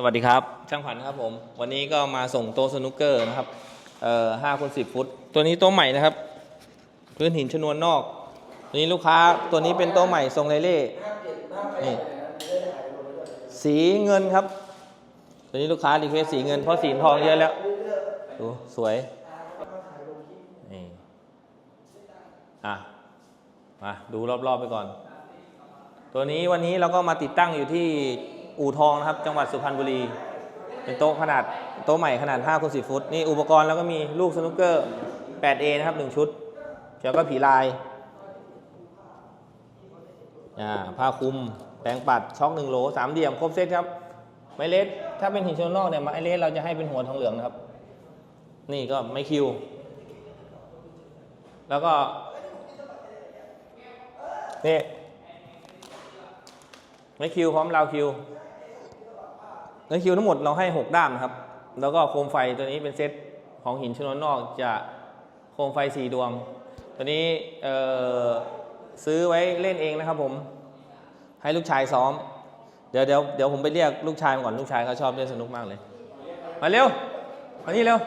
สวัสดีครับ ช่างผันครับผม วันนี้ก็มาส่งโต๊ะสนุกเกอร์นะครับ เอ่อห้าคูณสิบฟุต ตัวนี้โต๊ะใหม่นะครับ พื้นหินชนวนนอกตัวนี้ลูกค้าตัวนี้เป็นโต๊ะใหม่ทรงเลเล่นี่สีเงินครับ ตัวนี้ลูกค้ารีเควสสีเงินเพราะสีทองเยอะแล้วดูสวยนี่อะมาดูรอบๆไปก่อน ตัวนี้วันนี้เราก็มาติดตั้งอยู่ที่ อู่ทองนะครับ จังหวัดสุพรรณบุรี เป็นโต๊ะขนาดโต๊ะใหม่ขนาด5คูณ10ฟุต นี่อุปกรณ์แล้วก็มีลูกสนุกเกอร์ 8A นะครับ 1 ชุด แล้วก็ผีลายอ่าผ้าคลุมแปรงปัดช็อก1โหลสามเหลี่ยม ครบเซตครับ ไม้เลสถ้าเป็นหินชนนอกเนี่ยไม้เลสเราจะให้เป็นหัวทองเหลืองนะครับ นี่ก็ไม่คิว แล้วก็นี่ไม่คิวพร้อมราวคิว ในคิวทั้งหมดเราให้ 6 ด้ามนะครับ แล้วก็โคมไฟตัวนี้เป็นเซตของหินชนวนนอกจะโคมไฟ 4 ดวง ตัวนี้เอ่อซื้อไว้เล่นเองนะครับผม ให้ลูกชายซ้อม เดี๋ยวเดี๋ยวเดี๋ยวผมไปเรียกลูกชายมาก่อนลูกชายเขาชอบเล่นสนุกมากเลย มาเร็ว มานี่เร็ว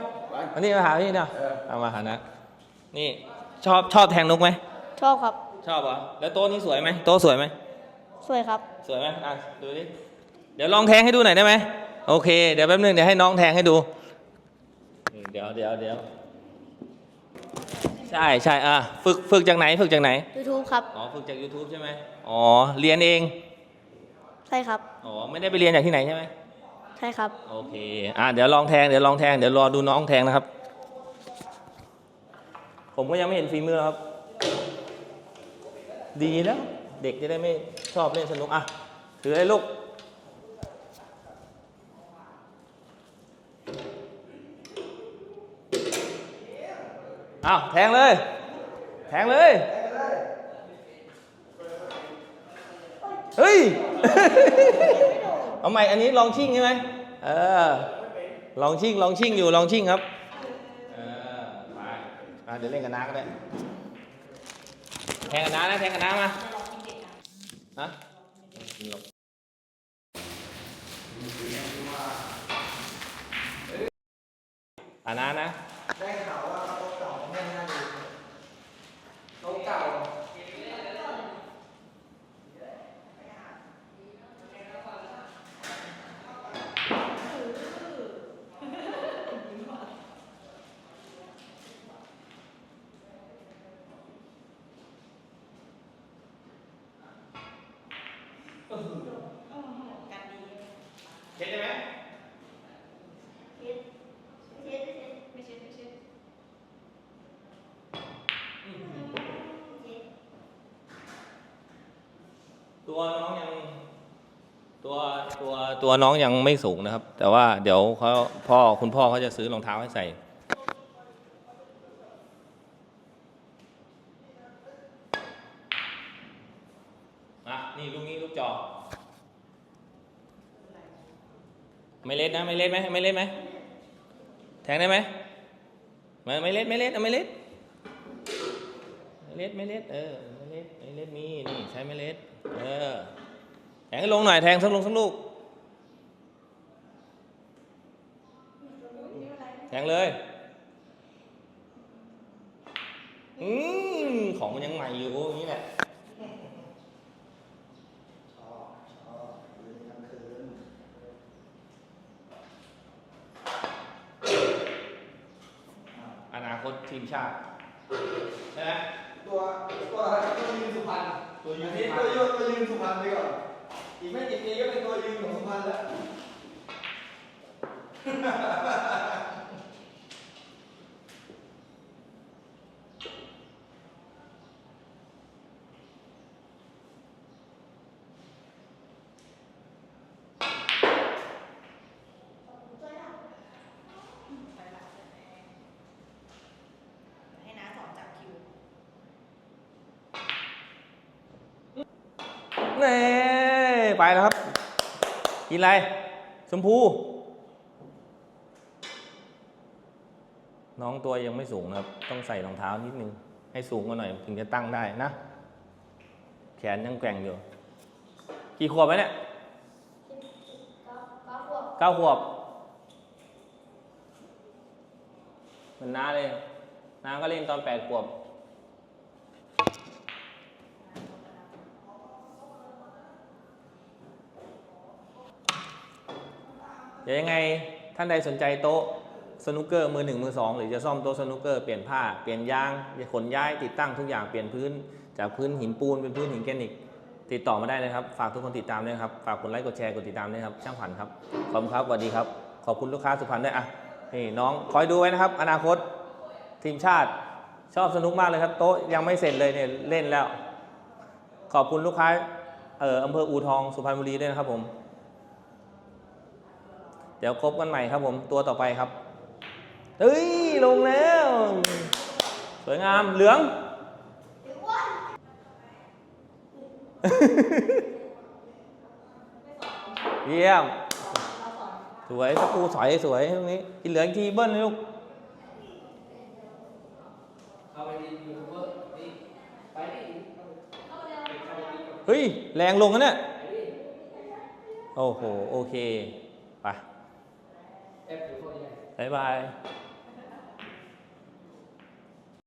มานี่มาหาพี่เนี่ยเอามาหานะ นี่ชอบชอบแทงนกไหม ชอบครับ ชอบเหรอ แล้วโต๊ะนี้สวยไหมโต๊ะสวยไหม สวยครับ สวยไหมอะดูดิเดี๋ยวลองแทงให้ดูหน่อยได้ไหมโอเค เดี๋ยวแป๊บนึงเดี๋ยวให้น้องแทงให้ดู เดี๋ยวเดี๋ยวเดี๋ยวใช่ใช่อะฝึกฝึกจากไหนฝึกจากไหน YouTube ครับ อ๋อฝึกจาก YouTube ใช่ไหมอ๋อเรียนเองใช่ครับ อ๋อไม่ได้ไปเรียนจากที่ไหนใช่ไหมใช่ครับ โอเคอะเดี๋ยวลองแทงเดี๋ยวลองแทงเดี๋ยวรอดูน้องแทงนะครับ ผมก็ยังไม่เห็นฝีมือครับ ดีแล้ว เด็กจะได้ไม่ชอบเล่นสนุกอะถือไอ้ลูก อ้าวแทงเลย แทงเลย เฮ้ย เอาใหม่อันนี้ลองชิ่งใช่ไหมเออ ลองชิ่งลองชิ่งอยู่ลองชิ่งครับเออไปอะเดี๋ยวเล่นกับน้าก็ได้ แทงกับน้านะแทงกับน้ามาฮะอ่าน้านะได้ข่าวว่าโต๊ะเก่าไม่น่าดูโต๊ะเก่า เช็ดได้ไหมตัวน้องยังตัวตัวตัวน้องยังไม่สูงนะครับ แต่ว่าเดี๋ยวเขาพ่อคุณพ่อเขาจะซื้อรองเท้าให้ใส่อะนี่ลูกนี้ลูกจอ ไม่เล็ดนะไม่เล็ดไหมไม่เล็ดไหมแทงได้ไหมไม่ไม่เล็ดไม่เล็ดเอาไม่เล็ดไม่เล็ดไม่เล็ดเออไม่เล็ดไม่เล็ดมีนี่ใช้ไม่เล็ดเออแทงลงหน่อยแทงสักลงสักลูกแทงเลยอืมของมันยังใหม่อยู่อย่างนี้แหละ ชอบชอบคืนกลางคืน อนาคต ทีมชาติใช่ไหมตัวตัวตัวยืนสุพรรณตัวยืนอันสุนี้พรรณตัวยืนตัวยืนสุพรรณไปก่อนอีกไม่กี่ปีก็เป็นตัวยืนของสุพรรณแล้ว ให้น้าสอนจับคิว เน่ ไปแล้วครับ กินอะไร ชมพู น้องตัวยังไม่สูงนะครับ ต้องใส่รองเท้านิดนึง ให้สูงกว่าหน่อยถึงจะตั้งได้นะ แขนยังแกว่งอยู่ กี่ขวบแล้วเนี่ยก็ก็พวกเก้าขวบเหมือนน้าเลยน้าก็เล่นตอนแปดขวบ เดี๋ยวยังไงท่านใดสนใจโต๊ะสนุกเกอร์มือหนึ่งมือสองหรือจะซ่อมโต๊ะสนุกเกอร์เปลี่ยนผ้าเปลี่ยนยางขนย้ายติดตั้งทุกอย่างเปลี่ยนพื้น จากพื้นหินปูนเป็นพื้นหินแกนิก ติดต่อมาได้นะครับ ฝากทุกคนติดตามด้วยครับฝากกดไลค์กดแชร์กดติดตามด้วยครับช่างผันครับขอบคุณครับสวัสดีครับ ขอบคุณลูกค้าสุพรรณด้วยอะนี่น้องคอยดูไว้นะครับ อนาคตทีมชาติชอบสนุกมากเลยครับ โต๊ะยังไม่เสร็จเลยเนี่ยเล่นแล้ว ขอบคุณลูกค้าเอ่ออำเภออูทองสุพรรณบุรีด้วยนะครับผม เดี๋ยวคบกันใหม่ครับผมตัวต่อไปครับเฮ้ยลงแล้ว สวยงามเหลือง เยี่ยม สวยตะปูสอยสวยตรงนี้อีเหลืองอีกทีเบิ้ลเลยลูกเข้าไปดียูทูบเบอร์นี่ไปดิเข้าไปเข้าไปดีเฮ้ย แรงลงนะเนี่ย โอ้โห โอเค ไป แอ